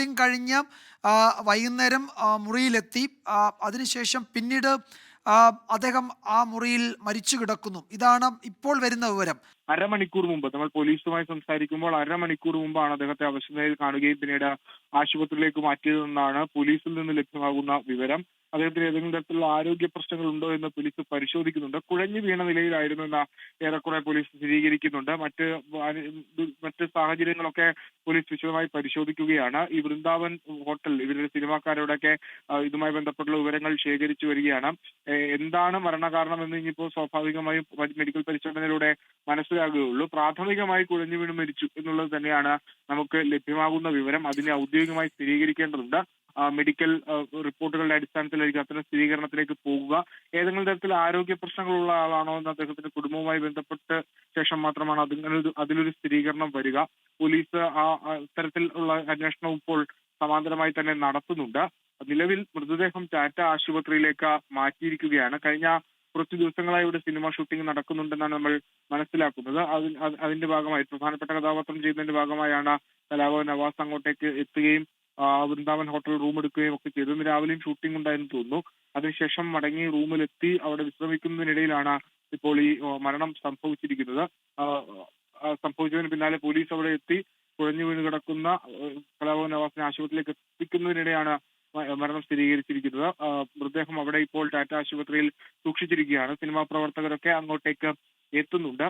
Shooting കഴിഞ്ഞ് വൈകുന്നേരം മുറിയിലെത്തി. അതിനുശേഷം പിന്നീട് അദ്ദേഹം ആ മുറിയിൽ മരിച്ചു കിടക്കുന്നു. ഇതാണ് ഇപ്പോൾ വരുന്ന വിവരം. അരമണിക്കൂർ മുമ്പ് നമ്മൾ പോലീസുമായി സംസാരിക്കുമ്പോൾ അരമണിക്കൂർ മുമ്പാണ് അദ്ദേഹത്തെ അവശനിലയിൽ കാണുകയും പിന്നീട് ആശുപത്രിയിലേക്ക് മാറ്റിയതെന്നാണ് പോലീസിൽ നിന്ന് ലഭ്യമാകുന്ന വിവരം. അദ്ദേഹത്തിന് ഏതെങ്കിലും തരത്തിലുള്ള ആരോഗ്യ പ്രശ്നങ്ങൾ ഉണ്ടോ എന്ന് പോലീസ് പരിശോധിക്കുന്നുണ്ട്. കുഴഞ്ഞു വീണ നിലയിലായിരുന്നു എന്ന ഏറെക്കുറെ പോലീസ് സ്ഥിരീകരിക്കുന്നുണ്ട്. മറ്റ് മറ്റ് സാഹചര്യങ്ങളൊക്കെ പോലീസ് വിശദമായി പരിശോധിക്കുകയാണ്. ഈ വൃന്ദാവൻ ഹോട്ടൽ ഇവരുടെ സിനിമാക്കാരോടൊക്കെ ഇതുമായി ബന്ധപ്പെട്ടുള്ള വിവരങ്ങൾ ശേഖരിച്ചു വരികയാണ്. എന്താണ് മരണകാരണം എന്ന് ഇനിയിപ്പോൾ സ്വാഭാവികമായും മെഡിക്കൽ പരിശോധനയിലൂടെ മനസ്സിലാകുകയുള്ളൂ. പ്രാഥമികമായി കുഴഞ്ഞു വീണ് മരിച്ചു എന്നുള്ളത് തന്നെയാണ് നമുക്ക് ലഭ്യമാകുന്ന വിവരം. അതിനെ ഔദ്യോഗികമായി സ്ഥിരീകരിക്കേണ്ടതുണ്ട്. മെഡിക്കൽ റിപ്പോർട്ടുകളുടെ അടിസ്ഥാനത്തിലായിരിക്കും അത്തരം സ്ഥിരീകരണത്തിലേക്ക് പോകുക. ഏതെങ്കിലും തരത്തിൽ ആരോഗ്യ പ്രശ്നങ്ങളുള്ള ആളാണോ എന്ന് അദ്ദേഹത്തിന്റെ കുടുംബവുമായി ബന്ധപ്പെട്ട് ശേഷം മാത്രമാണ് അതിനൊരു അതിലൊരു സ്ഥിരീകരണം വരിക. പോലീസ് ആ തരത്തിൽ തരത്തിലുള്ള അന്വേഷണം ഇപ്പോൾ സമാന്തരമായി തന്നെ നടത്തുന്നുണ്ട്. നിലവിൽ മൃതദേഹം ടാറ്റ ആശുപത്രിയിലേക്ക് മാറ്റിയിരിക്കുകയാണ്. കഴിഞ്ഞ കുറച്ച് ദിവസങ്ങളായി ഇവിടെ സിനിമ ഷൂട്ടിംഗ് നടക്കുന്നുണ്ടെന്നാണ് നമ്മൾ മനസ്സിലാക്കുന്നത്. അതിന്റെ ഭാഗമായി പ്രധാനപ്പെട്ട കഥാപാത്രം ചെയ്യുന്നതിന്റെ ഭാഗമായാണ് കലാഭവൻ നവാസ് അങ്ങോട്ടേക്ക് എത്തുകയും വൃന്ദാവൻ ഹോട്ടൽ റൂം എടുക്കുകയും ഒക്കെ ചെയ്തു ഇന്ന് രാവിലെയും ഷൂട്ടിംഗ് എന്ന് തോന്നുന്നു. അതിനുശേഷം മടങ്ങി റൂമിലെത്തി അവിടെ വിശ്രമിക്കുന്നതിനിടയിലാണ് ഇപ്പോൾ ഈ മരണം സംഭവിച്ചിരിക്കുന്നത്. സംഭവിച്ചതിന് പിന്നാലെ പോലീസ് അവിടെ എത്തി. കുഴഞ്ഞു വീണ് കിടക്കുന്ന കലാഭവൻ നവാസിനെ ആശുപത്രിയിലേക്ക് എത്തിക്കുന്നതിനിടെയാണ് മരണം സ്ഥിരീകരിച്ചിരിക്കുന്നത്. മൃതദേഹം അവിടെ ഇപ്പോൾ ടാറ്റ ആശുപത്രിയിൽ സൂക്ഷിച്ചിരിക്കുകയാണ്. സിനിമാ പ്രവർത്തകരൊക്കെ അങ്ങോട്ടേക്ക് എത്തുന്നുണ്ട്.